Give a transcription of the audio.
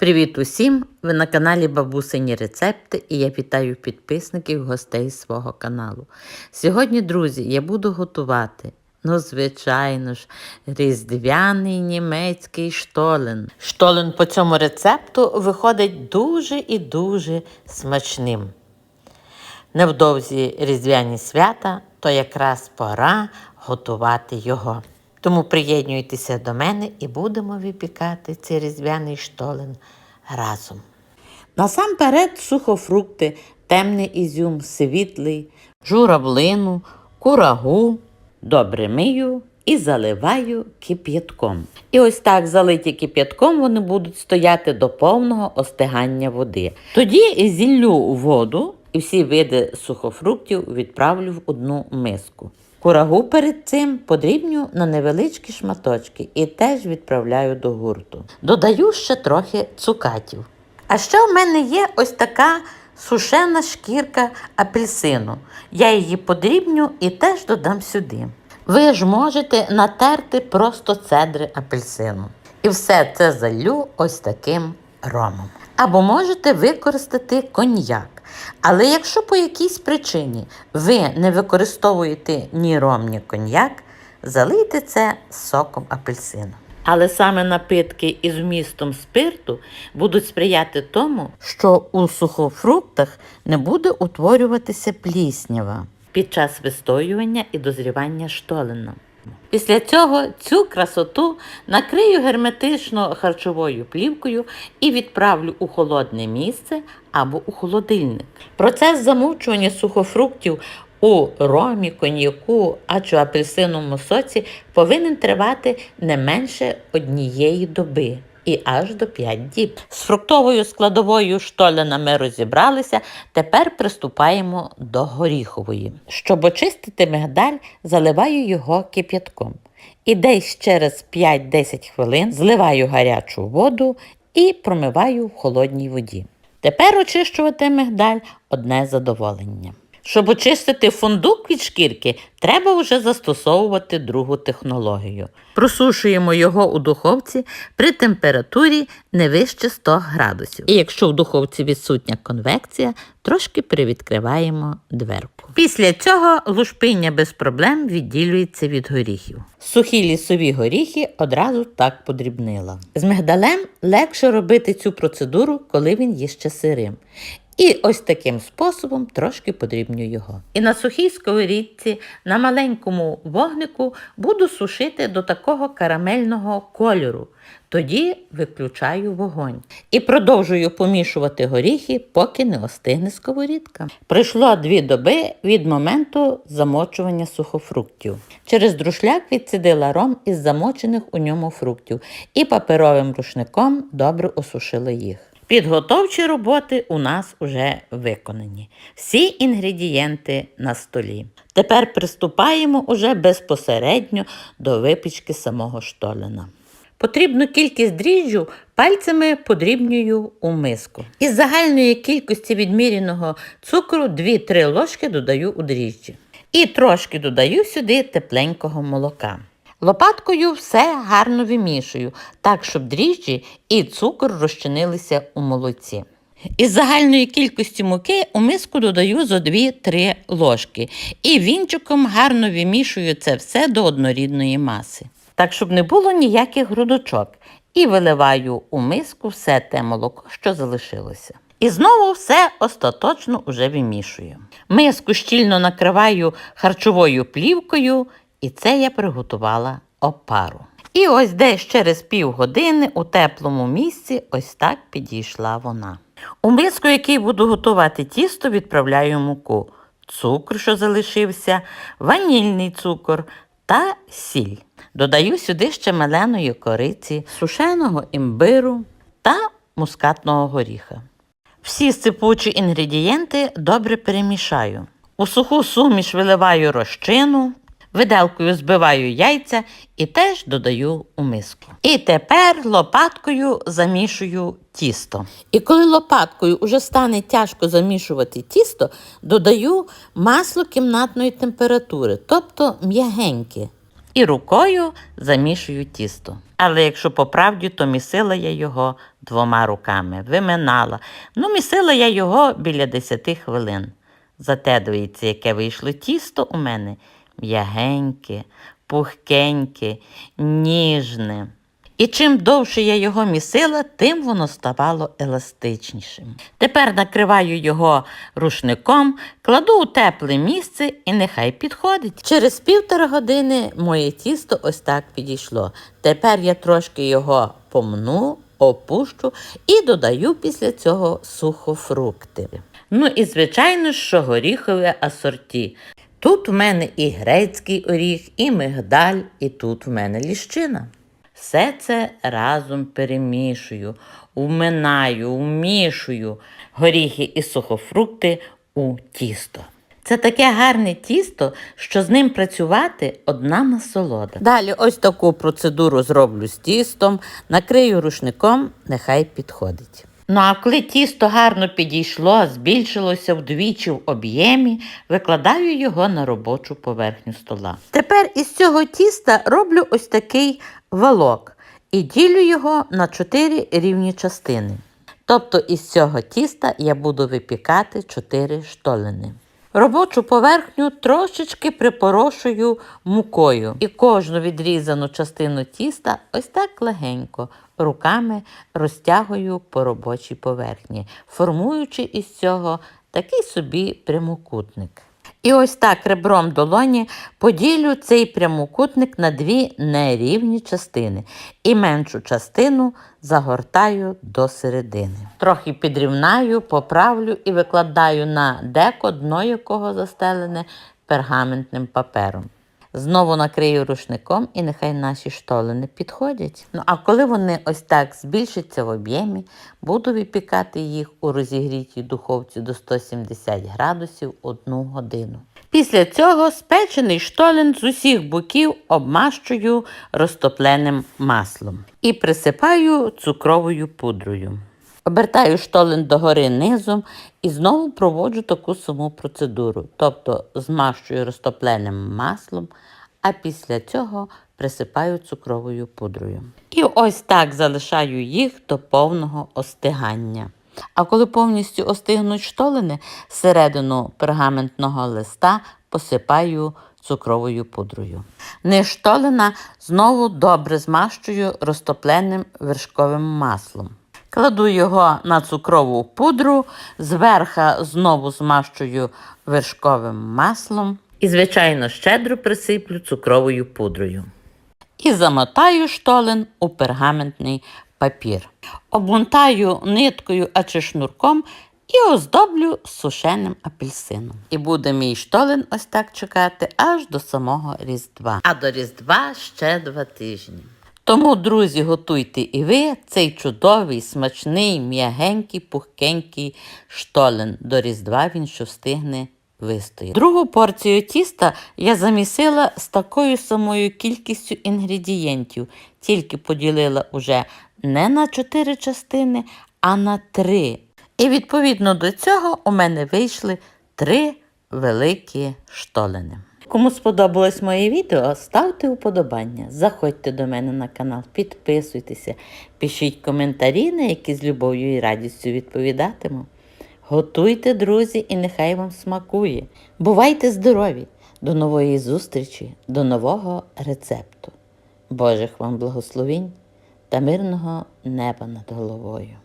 Привіт усім! Ви на каналі Бабусині Рецепти і я вітаю підписників гостей свого каналу. Сьогодні, друзі, я буду готувати, ну, звичайно ж, різдвяний німецький штолен. Штолен по цьому рецепту виходить дуже і дуже смачним. Невдовзі різдвяні свята, то якраз пора готувати його. Тому приєднуйтеся до мене і будемо випікати цей різдвяний штолен разом. Насамперед сухофрукти, темний ізюм, світлий, журавлину, курагу. Добре мию і заливаю кип'ятком. І ось так залиті кип'ятком вони будуть стояти до повного остигання води. Тоді зіллю воду і всі види сухофруктів відправлю в одну миску. Курагу перед цим подрібню на невеличкі шматочки і теж відправляю до гурту. Додаю ще трохи цукатів. А ще в мене є ось така сушена шкірка апельсину. Я її подрібню і теж додам сюди. Ви ж можете натерти просто цедри апельсину. І все це залю ось таким ромом. Або можете використати коньяк. Але якщо по якійсь причині ви не використовуєте ні ром, ні коньяк, залийте це соком апельсину. Але саме напитки із вмістом спирту будуть сприяти тому, що у сухофруктах не буде утворюватися пліснява під час вистоювання і дозрівання штолена. Після цього цю красоту накрию герметично харчовою плівкою і відправлю у холодне місце або у холодильник. Процес замовчування сухофруктів у ромі, коньяку а чи апельсиновому соці повинен тривати не менше однієї доби. І аж до 5 діб. З фруктовою складовою штолена ми розібралися. Тепер приступаємо до горіхової. Щоб очистити мигдаль, заливаю його кип'ятком. І десь через 5-10 хвилин зливаю гарячу воду і промиваю в холодній воді. Тепер очищувати мигдаль одне задоволення. Щоб очистити фундук від шкірки, треба вже застосовувати другу технологію. Просушуємо його у духовці при температурі не вище 100 градусів. І якщо в духовці відсутня конвекція, трошки привідкриваємо дверку. Після цього лушпиння без проблем відділюється від горіхів. Сухі лісові горіхи одразу так подрібнила. З мигдалем легше робити цю процедуру, коли він є ще сирим. І ось таким способом трошки подрібню його. І на сухій сковорідці на маленькому вогнику буду сушити до такого карамельного кольору. Тоді виключаю вогонь. І продовжую помішувати горіхи, поки не остигне сковорідка. Пройшло дві доби від моменту замочування сухофруктів. Через друшляк відсидила ром із замочених у ньому фруктів і паперовим рушником добре осушила їх. Підготовчі роботи у нас вже виконані. Всі інгредієнти на столі. Тепер приступаємо уже безпосередньо до випічки самого штолена. Потрібну кількість дріжджу пальцями подрібнюю у миску. Із загальної кількості відміряного цукру 2-3 ложки додаю у дріжджі. І трошки додаю сюди тепленького молока. Лопаткою все гарно вимішую, так, щоб дріжджі і цукор розчинилися у молоці. Із загальної кількості муки у миску додаю зо 2-3 ложки і вінчиком гарно вимішую це все до однорідної маси. Так, щоб не було ніяких грудочок. І виливаю у миску все те молоко, що залишилося. І знову все остаточно уже вимішую. Миску щільно накриваю харчовою плівкою, і це я приготувала опару. І ось десь через півгодини у теплому місці ось так підійшла вона. У миску, який буду готувати тісто, відправляю муку, цукор, що залишився, ванільний цукор та сіль. Додаю сюди ще меленої кориці, сушеного імбиру та мускатного горіха. Всі сипучі інгредієнти добре перемішаю. У суху суміш виливаю розчину, виделкою збиваю яйця і теж додаю у миску. І тепер лопаткою замішую тісто. І коли лопаткою вже стане тяжко замішувати тісто, додаю масло кімнатної температури, тобто м'ягеньке. і рукою замішую тісто. Але якщо по правді, то місила я його двома руками, виминала. Ну, місила я його біля 10 хвилин. Зате дивіться, яке вийшло тісто у мене м'ягеньке, пухкеньке, ніжне. І чим довше я його місила, тим воно ставало еластичнішим. Тепер накриваю його рушником, кладу у тепле місце і нехай підходить. Через півтора години моє тісто ось так підійшло. Тепер я трошки його помну, опущу і додаю після цього сухофрукти. Ну і звичайно, що горіхове асорті. Тут в мене і грецький оріх, і мигдаль, і тут в мене ліщина. Все це разом перемішую, вминаю, вмішую горіхи і сухофрукти у тісто. Це таке гарне тісто, що з ним працювати одна насолода. Далі ось таку процедуру зроблю з тістом, накрию рушником, нехай підходить. Ну а коли тісто гарно підійшло, збільшилося вдвічі в об'ємі, викладаю його на робочу поверхню стола. Тепер із цього тіста роблю ось такий валок і ділю його на чотири рівні частини. Тобто із цього тіста я буду випікати 4 штолени. Робочу поверхню трошечки припорошую мукою і кожну відрізану частину тіста ось так легенько руками розтягую по робочій поверхні, формуючи із цього такий собі прямокутник. І ось так ребром долоні поділю цей прямокутник на дві нерівні частини і меншу частину загортаю до середини. Трохи підрівнаю, поправлю і викладаю на деко, дно якого застелене пергаментним папером. Знову накрию рушником і нехай наші штолени підходять. Ну а коли вони ось так збільшаться в об'ємі, буду випікати їх у розігрітій духовці до 170 градусів 1 годину. Після цього спечений штолен з усіх боків обмащую розтопленим маслом і присипаю цукровою пудрою. Обертаю штолен догори низом і знову проводжу таку саму процедуру, тобто змащую розтопленим маслом, а після цього присипаю цукровою пудрою. І ось так залишаю їх до повного остигання. А коли повністю остигнуть штолени, середину пергаментного листа посипаю цукровою пудрою. Низ штолена знову добре змащую розтопленим вершковим маслом. Кладу його на цукрову пудру, зверха знову змащую вершковим маслом і, звичайно, щедро присиплю цукровою пудрою. І замотаю штолен у пергаментний папір. Обмотаю ниткою а чи шнурком і оздоблю сушеним апельсином. І буде мій штолен ось так чекати аж до самого Різдва. А до Різдва ще два тижні. Тому, друзі, готуйте і ви цей чудовий, смачний, м'ягенький, пухкенький штолен. До Різдва він що встигне вистояти. Другу порцію тіста я замісила з такою самою кількістю інгредієнтів, тільки поділила уже не на 4 частини, а на 3. І відповідно до цього у мене вийшли 3 великі штолени. Кому сподобалось моє відео, ставте уподобання, заходьте до мене на канал, підписуйтеся, пишіть коментарі, на які з любов'ю і радістю відповідатиму. Готуйте, друзі, і нехай вам смакує. Бувайте здорові! До нової зустрічі, до нового рецепту. Божих вам благословінь та мирного неба над головою.